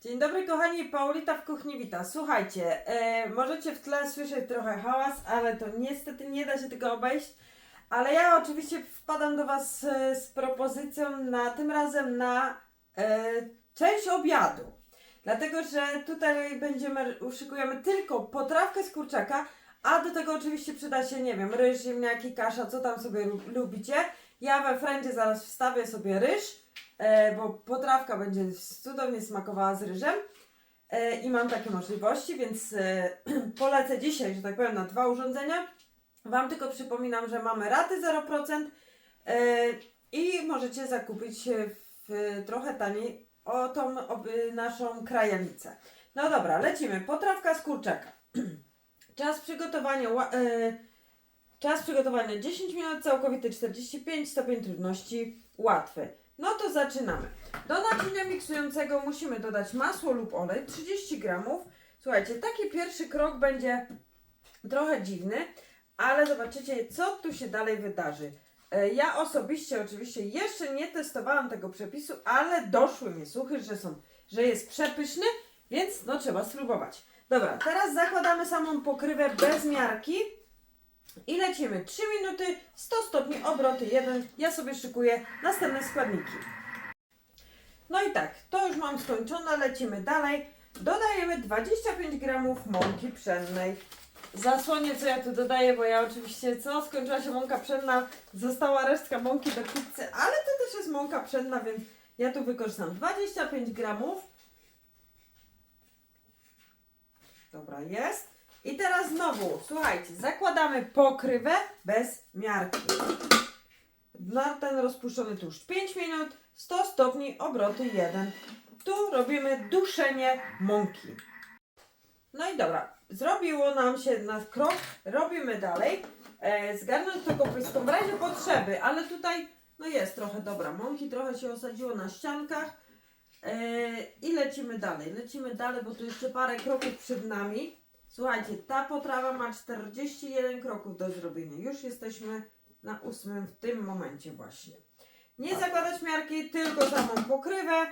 Dzień dobry kochani, Paulita w kuchni wita. Słuchajcie, e, możecie w tle słyszeć trochę hałas, ale to niestety nie da się tego obejść. Ale ja oczywiście wpadam do Was e, z propozycją na tym razem na e, część obiadu. Dlatego, że tutaj będziemy, uszykujemy tylko potrawkę z kurczaka, a do tego oczywiście przyda się, nie wiem, ryż, ziemniaki, kasza, co tam sobie lu- lubicie. Ja we frendzie zaraz wstawię sobie ryż, bo potrawka będzie cudownie smakowała z ryżem. E, I mam takie możliwości, więc e, polecę dzisiaj, że tak powiem, na dwa urządzenia. Wam tylko przypominam, że mamy raty 0% e, i możecie zakupić e, w, trochę taniej o tą naszą krajanicę. No dobra, lecimy. Potrawka z kurczaka. Czas przygotowania, e, czas przygotowania 10 minut, całkowity 45, stopień trudności łatwy. No to zaczynamy. Do naczynia miksującego musimy dodać masło lub olej 30 gramów. Słuchajcie, taki pierwszy krok będzie trochę dziwny, ale zobaczycie, co tu się dalej wydarzy. E, Ja osobiście oczywiście jeszcze nie testowałam tego przepisu, ale doszły mi słuchy, że, są, że jest przepyszny, więc no trzeba spróbować. Dobra, teraz zakładamy samą pokrywę bez miarki i lecimy 3 minuty, 100 stopni, obroty 1. Ja sobie szykuję następne składniki. No i tak, to już mam skończone, lecimy dalej. Dodajemy 25 gramów mąki pszennej. Zasłonię, co ja tu dodaję, bo ja oczywiście, co, skończyła się mąka pszenna, została resztka mąki do pizzy, ale to też jest mąka pszenna, więc ja tu wykorzystam 25 gramów. Dobra, jest. I teraz znowu, słuchajcie, zakładamy pokrywę bez miarki. Na ten rozpuszczony tłuszcz 5 minut, 100 stopni, obroty 1. Tu robimy duszenie mąki. No i dobra, zrobiło nam się na krok, robimy dalej. E, zgarnąć to kopyską w razie potrzeby, ale tutaj no jest trochę dobra mąki, trochę się osadziło na ściankach. E, I lecimy dalej, lecimy dalej, bo tu jeszcze parę kroków przed nami. Słuchajcie, ta potrawa ma 41 kroków do zrobienia. Już jesteśmy na ósmym w tym momencie właśnie. Nie zakładać miarki, tylko samą pokrywę.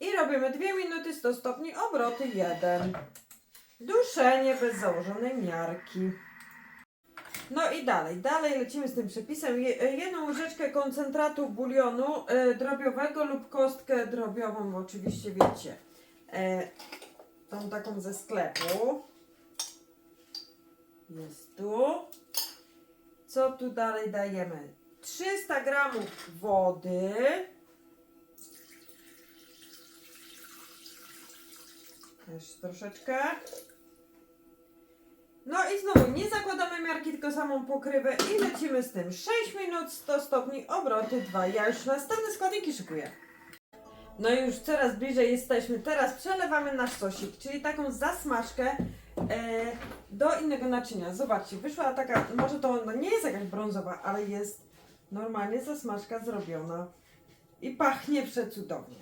I robimy 2 minuty 100 stopni, obroty 1. Duszenie bez założonej miarki. No i dalej, dalej lecimy z tym przepisem. Je, jedną łyżeczkę koncentratu bulionu e, drobiowego lub kostkę drobiową, bo oczywiście wiecie, e, tą taką ze sklepu. Jest tu. Co tu dalej dajemy? 300 gramów wody. Też troszeczkę. No i znowu nie zakładamy miarki, tylko samą pokrywę i lecimy z tym. 6 minut, 100 stopni, obroty 2. Ja już następne składniki szykuję. No i już coraz bliżej jesteśmy. Teraz przelewamy nasz sosik, czyli taką zasmażkę do innego naczynia. Zobaczcie, wyszła taka, może to nie jest jakaś brązowa, ale jest normalnie zasmażka zrobiona i pachnie przecudownie.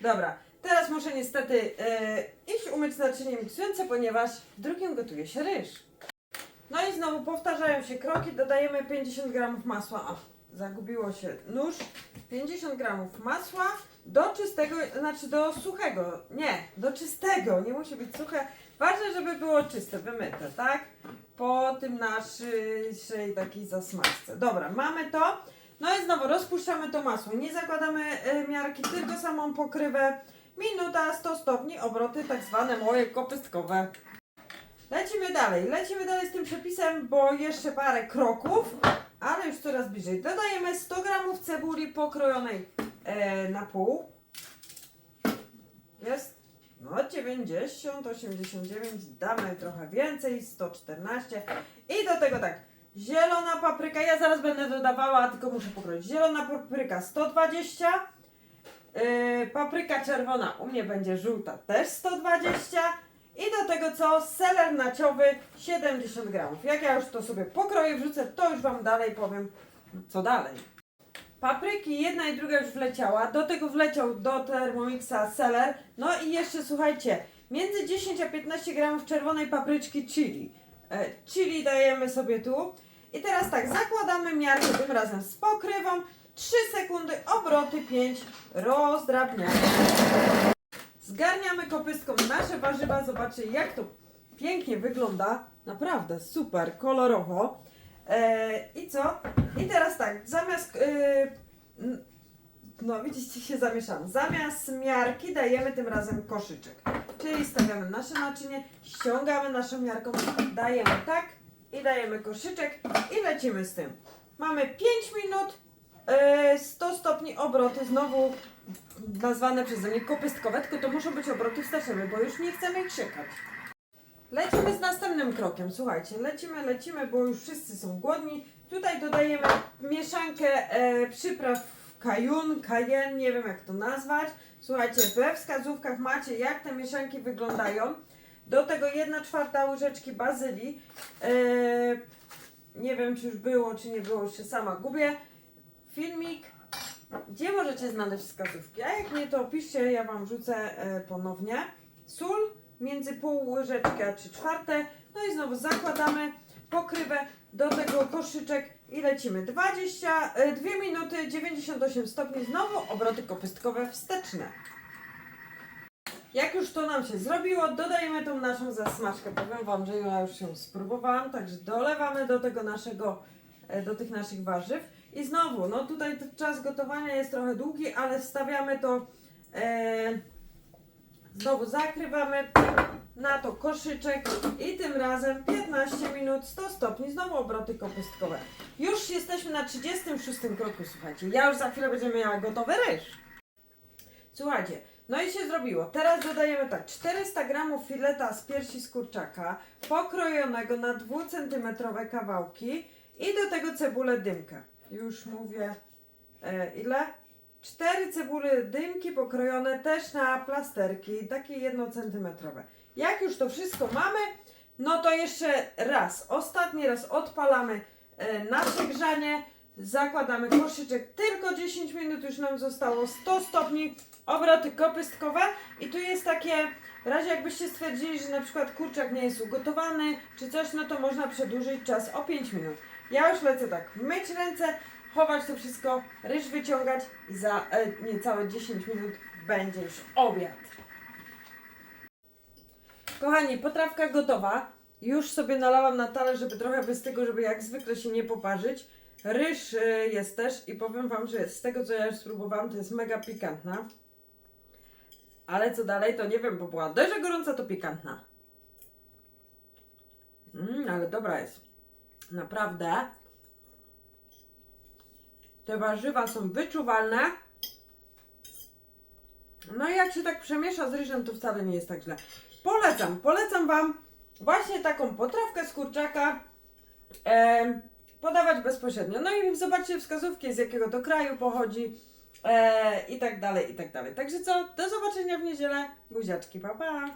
Dobra, teraz muszę niestety e, iść umyć naczynie miksujące, ponieważ w drugim gotuje się ryż. No i znowu powtarzają się kroki, dodajemy 50 gramów masła. O, zagubiło się nóż. 50 gramów masła do czystego, znaczy do suchego. Nie, do czystego, nie musi być suche. Ważne, żeby było czyste, wymyte, tak? Po tym naszej takiej zasmażce. Dobra, mamy to. No i znowu rozpuszczamy to masło. Nie zakładamy e, miarki, tylko samą pokrywę. Minuta, 100 stopni, obroty tak zwane moje kopystkowe. Lecimy dalej, lecimy dalej z tym przepisem, bo jeszcze parę kroków, coraz bliżej. Dodajemy 100 gramów cebuli pokrojonej e, na pół. Jest? No 90, 89, damy trochę więcej, 114 i do tego tak, zielona papryka, ja zaraz będę dodawała, tylko muszę pokroić. Zielona papryka 120, yy, papryka czerwona. U mnie będzie żółta też 120 i do tego co? Seler naciowy 70 gramów. Jak ja już to sobie pokroję, wrzucę, to już Wam dalej powiem, co dalej. Papryki jedna i druga już wleciała, do tego wleciał do Thermomixa seler, no i jeszcze słuchajcie, między 10 a 15 gramów czerwonej papryczki chili. E, chili dajemy sobie tu. I teraz tak, zakładamy miarkę tym razem z pokrywą, 3 sekundy, obroty 5, rozdrabniamy. Zga Zgarniamy kopystką nasze warzywa. Zobaczcie, jak to pięknie wygląda. Naprawdę super, kolorowo. E, I co? I teraz tak, zamiast. N- no, widzicie, się zamieszałam. Zamiast miarki dajemy tym razem koszyczek. Czyli stawiamy nasze naczynie, ściągamy naszą miarką, dajemy tak i dajemy koszyczek i lecimy z tym. Mamy 5 minut, e, 100 stopni obroty, znowu nazwane przeze mnie kopystkowe, tylko to muszą być obroty wsteczowe, bo już nie chcemy krzykać. Lecimy z następnym krokiem. Słuchajcie, lecimy, lecimy, bo już wszyscy są głodni. Tutaj dodajemy mieszankę e, przypraw kajun, cayenne, nie wiem jak to nazwać. Słuchajcie, we wskazówkach macie jak te mieszanki wyglądają. Do tego 1 czwarta łyżeczki bazylii. E, nie wiem czy już było, czy nie było, się sama gubię. Filmik. Gdzie możecie znaleźć wskazówki? A jak nie, to piszcie, ja Wam rzucę e, ponownie. Sól między pół łyżeczki a 3 czwarte. No i znowu zakładamy pokrywę, do tego koszyczek i lecimy. 20, e, 2 minuty, 98 stopni, znowu obroty kopystkowe wsteczne. Jak już to nam się zrobiło, dodajemy tą naszą zasmażkę. Powiem Wam, że ja już ją spróbowałam, także dolewamy do tego naszego, e, do tych naszych warzyw. I znowu, no tutaj czas gotowania jest trochę długi, ale wstawiamy to, e, znowu zakrywamy na to koszyczek i tym razem 15 minut, 100 stopni, znowu obroty kopystkowe. Już jesteśmy na 36 kroku, słuchajcie. Ja już za chwilę będziemy miała gotowy ryż. Słuchajcie, no i się zrobiło. Teraz dodajemy tak, 400 gramów fileta z piersi z kurczaka, pokrojonego na 2 cm kawałki i do tego cebulę dymkę. Już mówię, e, ile? 4 cebule dymki pokrojone też na plasterki, takie 1 cm. Jak już to wszystko mamy, no to jeszcze raz, ostatni raz odpalamy e, nasze grzanie, zakładamy koszyczek, tylko 10 minut już nam zostało, 100 stopni, obroty kopystkowe i tu jest takie, w razie jakbyście stwierdzili, że na przykład kurczak nie jest ugotowany czy coś, no to można przedłużyć czas o 5 minut. Ja już lecę tak, myć ręce, chować to wszystko, ryż wyciągać i za e, niecałe 10 minut będzie już obiad. Kochani, potrawka gotowa. Już sobie nalałam na talerz, żeby trochę bez tego, żeby jak zwykle się nie poparzyć. Ryż y, jest też i powiem Wam, że z tego co ja już spróbowałam, to jest mega pikantna. Ale co dalej, to nie wiem, bo była dość gorąca, to pikantna. Mmm, ale dobra jest. Naprawdę. Te warzywa są wyczuwalne. No i jak się tak przemiesza z ryżem, to wcale nie jest tak źle. Polecam, polecam Wam właśnie taką potrawkę z kurczaka e, podawać bezpośrednio. No i zobaczcie wskazówki, z jakiego to kraju pochodzi e, i tak dalej, i tak dalej. Także co, do zobaczenia w niedzielę. Buziaczki, pa pa!